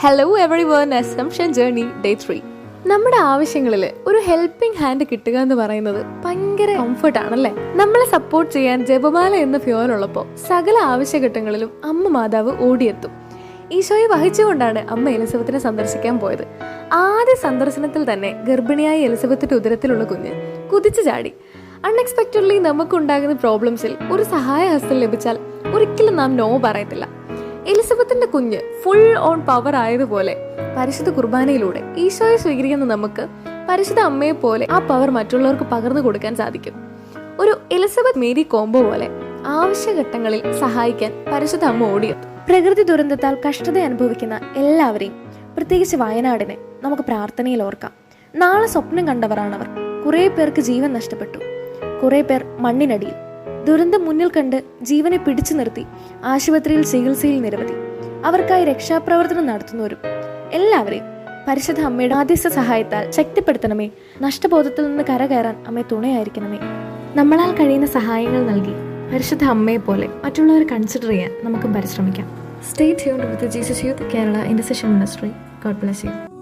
Hello everyone assumption journey day three നമ്മുടെ ആവശ്യങ്ങളിൽ ഒരു ഹെൽപ്പിംഗ് ഹാൻഡ് കിട്ടുക എന്ന് പറയുന്നത് ഭയങ്കര കംഫർട്ട് ആണല്ലേ? നമ്മളെ സപ്പോർട്ട് ചെയ്യാൻ ജപമാല എന്ന ഫ്യോനുള്ളപ്പോൾ സകല ആവശ്യഘട്ടങ്ങളിലും അമ്മ മാതാവ് ഓടിയെത്തും. ഈശോയെ വഹിച്ചുകൊണ്ടാണ് അമ്മ എലിസബത്തിനെ സന്ദർശിക്കാൻ പോയത്. ആദ്യ സന്ദർശനത്തിൽ തന്നെ ഗർഭിണിയായ എലിസബത്തിന്റെ ഉദരത്തിലുള്ള കുഞ്ഞ് കുതിച്ചു ചാടി. അൺഎക്സ്പെക്റ്റഡ്ലി നമുക്കുണ്ടാകുന്ന പ്രോബ്ലംസിൽ ഒരു സഹായഹസ്തം ലഭിച്ചാൽ ഒരിക്കലും നാം നോ പറയത്തില്ല. എലിസബത്തിന്റെ കുഞ്ഞ് ഫുൾ ഓൺ പവർ ആയതുപോലെ പരിശുദ്ധ കുർബാനയിലൂടെ ഈശോയെ സ്വീകരിക്കുന്ന നമുക്ക് പരിശുദ്ധ അമ്മയെ പോലെ ആ പവർ മറ്റുള്ളവർക്ക് പകർന്നു കൊടുക്കാൻ സാധിക്കും. ഒരു എലിസബത്ത് മേരി കോംബോ പോലെ ആവശ്യഘട്ടങ്ങളിൽ സഹായിക്കാൻ പരിശുദ്ധ അമ്മ ഓടിയെത്തും. പ്രകൃതി ദുരന്തത്താൽ കഷ്ടത അനുഭവിക്കുന്ന എല്ലാവരെയും പ്രത്യേകിച്ച് വയനാടിനെ നമുക്ക് പ്രാർത്ഥനയിൽ ഓർക്കാം. നാളെ സ്വപ്നം കണ്ടവരാണവർ. കുറെ പേർക്ക് ജീവൻ നഷ്ടപ്പെട്ടു. കുറെ പേർ മണ്ണിനടിയിൽ ദുരന്തം മുന്നിൽ കണ്ട് ജീവനെ പിടിച്ചു നിർത്തി. ആശുപത്രിയിൽ ചികിത്സയിൽ നിരവധി. അവർക്കായി രക്ഷാപ്രവർത്തനം നടത്തുന്നവരും. എല്ലാവരെയും പരിശുദ്ധ അമ്മയുടെ ആദ്യസ്ഥ സഹായത്താൽ ശക്തിപ്പെടുത്തണമേ. നഷ്ടബോധത്തിൽ നിന്ന് കരകയറാൻ അമ്മയെ തുണയായിരിക്കണമേ. നമ്മളാൽ കഴിയുന്ന സഹായങ്ങൾ നൽകി പരിശുദ്ധ അമ്മയെ പോലെ മറ്റുള്ളവരെ കൺസിഡർ ചെയ്യാൻ നമുക്കും പരിശ്രമിക്കാം. Stay tuned with Jesus youth Kerala intercession ministry God bless you